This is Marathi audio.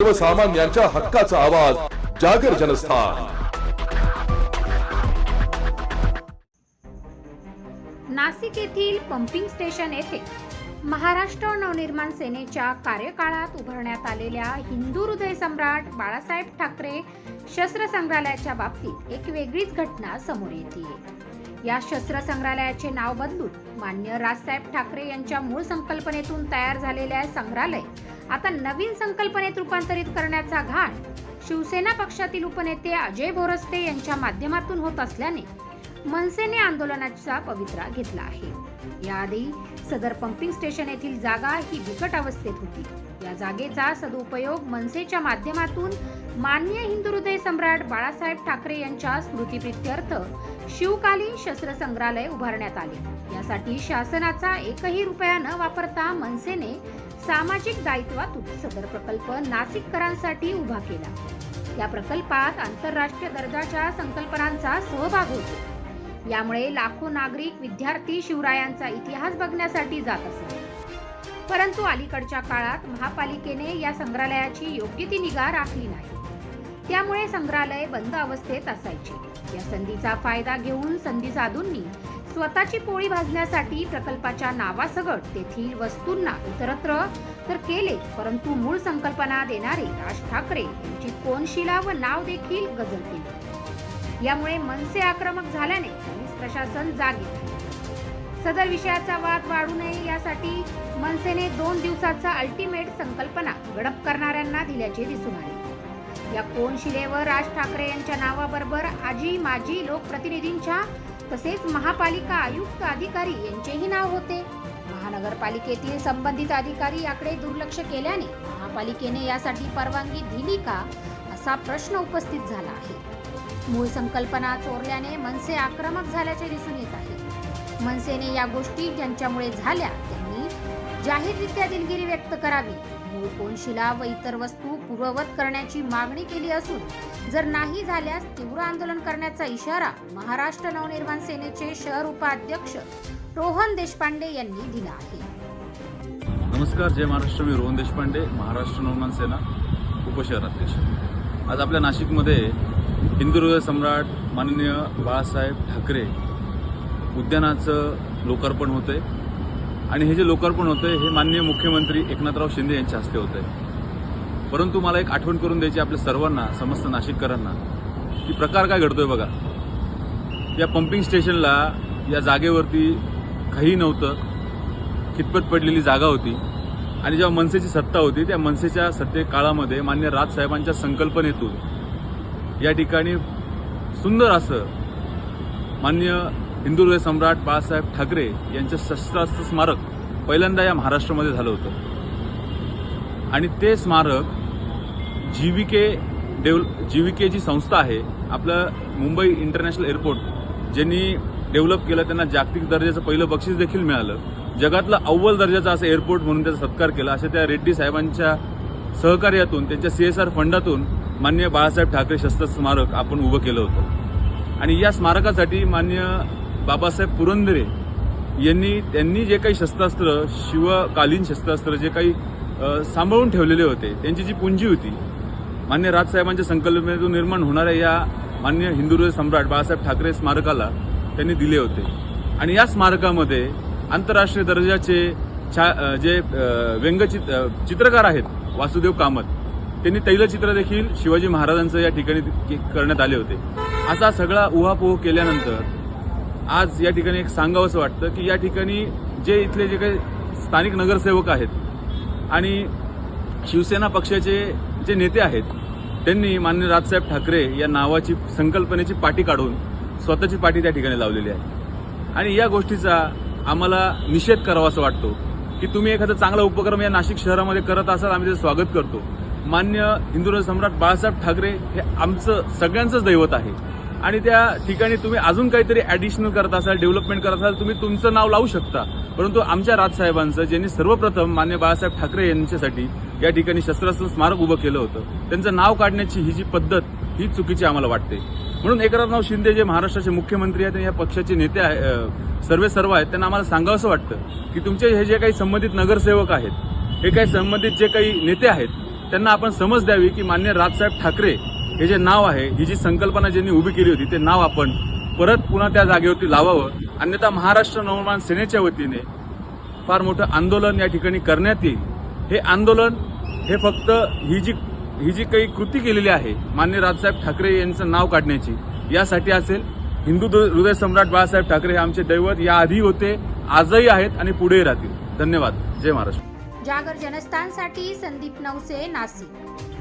सर्वसामान्यांच्या हक्काचा आवाज जागर जनस्थान. नाशिक येथील पंपिंग स्टेशन येथे महाराष्ट्र नवनिर्माण सेनेच्या कार्यकाळात उभारण्यात आलेल्या हिंदू हृदय सम्राट बाळासाहेब ठाकरे शस्त्र संग्रहालयाच्या बाबतीत एक वेगळीच घटना समोर येते या शस्त्र संग्रहालयाचे नाव बदलून मान्य राजसाहेब ठाकरे यांच्या मूळ संकल्पनेतून तयार झालेल्या संग्रहालय आता नवीन संकल्पनेत रूपांतरित करण्याचा घाट शिवसेना पक्षातील उपनेते अजय बोरस्ते यांच्या माध्यमातून होत असल्याने मनसेने आंदोलनाचा पवित्रा घेतला आहे. याआधी सदर पंपिंग स्टेशन येथील जागा ही बिकट अवस्थेत होती. या जागेचा सदुपयोग मनसेच्या माध्यमातून मान्य हिंदू हृदय सम्राट बाळासाहेब ठाकरे यांच्या स्मृतीप्रित्यर्थ शिवकालीन शस्त्र संग्रहालय उभारण्यात आले. यासाठी शासनाचा एकही रुपया न वापरता मनसेने सामाजिक दायित्वातून सदर प्रकल्प नाशिककरांसाठी उभा केला. या प्रकल्पात आंतरराष्ट्रीय दर्जाच्या संकल्पनांचा सहभाग होतो. यामुळे लाखो नागरिक विद्यार्थी शिवरायांचा इतिहास बघण्यासाठी जात असतात परंतु अलीकडच्या काळात महापालिकेने या संग्रहालयाची योग्य ती निगा राखली नाही. त्यामुळे संग्रहालय बंद अवस्थेत असायचे. या संधीचा फायदा घेऊन संधी साधूंनी स्वतःची पोळी भाजण्यासाठी प्रकल्पाच्या नावासगट तेथील वस्तूंना इतरत्र तर केले परंतु मूळ संकल्पना देणारे राज ठाकरे यांची कोनशिला व नाव देखील गजल केली. यामुळे मनसे आक्रमक झाल्याने पोलीस प्रशासन जागे. सदर विषयाचा वाद वाढू नये यासाठी मनसेने दोन दिवसाचा अल्टिमेट संकल्पना गडप करणाऱ्यांना दिल्याचे दिसून आले. या कोनशिलेवर राज ठाकरे यांच्या नावाबरोबर आजी माजी लोकप्रतिनिधींच्या तसेच महापालिका आयुक्त अधिकारी यांचेही नाव होते. महानगरपालिकेतील संबंधित अधिकारी याकडे दुर्लक्ष केल्याने महापालिकेने यासाठी परवानगी दिली का असा प्रश्न उपस्थित झाला आहे. मूळ संकल्पना चोरल्याने मनसे आक्रमक झाल्याचे दिसून येत आहे. मनसेने या गोष्टी ज्यांच्यामुळे झाल्या त्यांनी जाहीररित्या दिलगिरी व्यक्त करावी. मूळ कोनशिला व इतर वस्तू पूर्ववत करण्याची मागणी केली असून जर नाही झाल्यास तीव्र आंदोलन करण्याचा इशारा महाराष्ट्र नवनिर्माण सेनेचे शहर उपाध्यक्ष रोहन देशपांडे यांनी दिला आहे. नमस्कार जय महाराष्ट्र. मी रोहन देशपांडे महाराष्ट्र नवनिर्माण सेना उपशहराध्यक्ष. आज आपल्या नाशिकमध्ये हिंदू सम्राट माननीय बाळासाहेब ठाकरे उद्यानाचं लोकार्पण होतंय. आणि हे जे लोकार्पण होतंय हे माननीय मुख्यमंत्री एकनाथराव शिंदे यांच्या हस्ते आहे परंतु मला एक आठवण करून द्यायची आपल्या सर्वांना समस्त नाशिककरांना. की प्रकार काय घडतोय बघा. या पंपिंग स्टेशनला या जागेवरती काही नव्हतं. खितपत पडलेली जागा होती. आणि जेव्हा मनसेची सत्ता होती त्या मनसेच्या सत्ते काळामध्ये मान्य राजसाहेबांच्या संकल्पनेतून या ठिकाणी सुंदर असं मान्य हिंदू सम्राट बाळासाहेब ठाकरे यांचं शस्त्रास्त्र स्मारक पहिल्यांदा या महाराष्ट्रामध्ये झालं होतं. आणि ते स्मारक जीविके डेव्हल जीविके जी संस्था आहे आपलं मुंबई इंटरनॅशनल एअरपोर्ट ज्यांनी डेव्हलप केलं त्यांना जागतिक दर्जाचं पहिलं बक्षीस देखील मिळालं. जगातलं अव्वल दर्जाचं असं एअरपोर्ट म्हणून त्याचा सत्कार केला. अशा त्या रेड्डी साहेबांच्या सहकार्यातून त्यांच्या सी एस आर फंडातून मान्य बाळासाहेब ठाकरे शस्त्र स्मारक आपण उभं केलं होतं. आणि या स्मारकासाठी मान्य बाबासाहेब पुरंदरे यांनी त्यांनी जे काही शस्त्रास्त्र शिवकालीन शस्त्रास्त्र जे काही सांभाळून ठेवलेले होते त्यांची जी पुंजी होती मान्य राजसाहेबांच्या संकल्पनेतून निर्माण होणाऱ्या या मान्य हिंदू सम्राट बाळासाहेब ठाकरे स्मारकाला त्यांनी दिले होते. आणि या स्मारकामध्ये आंतरराष्ट्रीय दर्जाचे छा जे व्यंगचित चित्रकार आहेत वासुदेव कामत त्यांनी तैलचित्र देखील शिवाजी महाराजांचं या ठिकाणी करण्यात आले होते. असा सगळा उहापोह केल्यानंतर आज या ठिकाणी एक सांगावंसं वाटतं की या ठिकाणी जे इथले जे काही स्थानिक नगरसेवक आहेत आणि शिवसेना पक्षाचे जे नेते आहेत त्यांनी मान्य राजसाहेब ठाकरे या नावाची संकल्पनेची पाठी काढून स्वतःची पाठी त्या ठिकाणी लावलेली आहे. आणि या गोष्टीचा आम्हाला निषेध करावासा वाटतो की तुम्ही एखादा चांगला उपक्रम या नाशिक शहरामध्ये करत असाल आम्ही त्याचं स्वागत करतो. मान्य हिंदुराज सम्राट बाळासाहेब ठाकरे हे आमचं सगळ्यांचंच दैवत आहे. आणि त्या ठिकाणी तुम्ही अजून काहीतरी ऍडिशनल करत असाल डेव्हलपमेंट करत असाल तुम्ही तुमचं नाव लावू शकता. परंतु आमच्या राजसाहेबांचं ज्यांनी सर्वप्रथम मान्य बाळासाहेब ठाकरे यांच्यासाठी या ठिकाणी शस्त्रास्त्र स्मारक उभं केलं होतं त्यांचं नाव काढण्याची ही जी पद्धत ही चुकीची आम्हाला वाटते. म्हणून एकनाथराव शिंदे जे महाराष्ट्राचे मुख्यमंत्री आहेत या पक्षाचे नेते आहे सर्वे सर्व आहेत त्यांना आम्हाला सांगावंसं वाटतं की तुमचे हे जे काही संबंधित नगरसेवक आहेत हे काही संबंधित जे काही नेते आहेत त्यांना आपण समज द्यावी की मान्य राजसाहेब ठाकरे हे जे नाव आहे ही जी संकल्पना ज्यांनी उभी केली होती ते नाव आपण परत पुन्हा त्या जागेवरती लावावं. अन्यथा महाराष्ट्र नवनिर्माण सेनेच्या वतीने फार मोठं आंदोलन या ठिकाणी करण्यात येईल. हे आंदोलन हे फक्त ही जी ही जी काही कृती केलेली आहे मान्य राजसाहेब ठाकरे यांचं नाव काढण्याची यासाठी असेल हिंदू हृदय सम्राट बाळासाहेब ठाकरे हे आमचे दैवत. याआधी होते आजही आहेत आणि पुढेही राहतील. धन्यवाद. जय महाराष्ट्र. जागर जनस्थानसाठी संदीप नवसे नाशिक.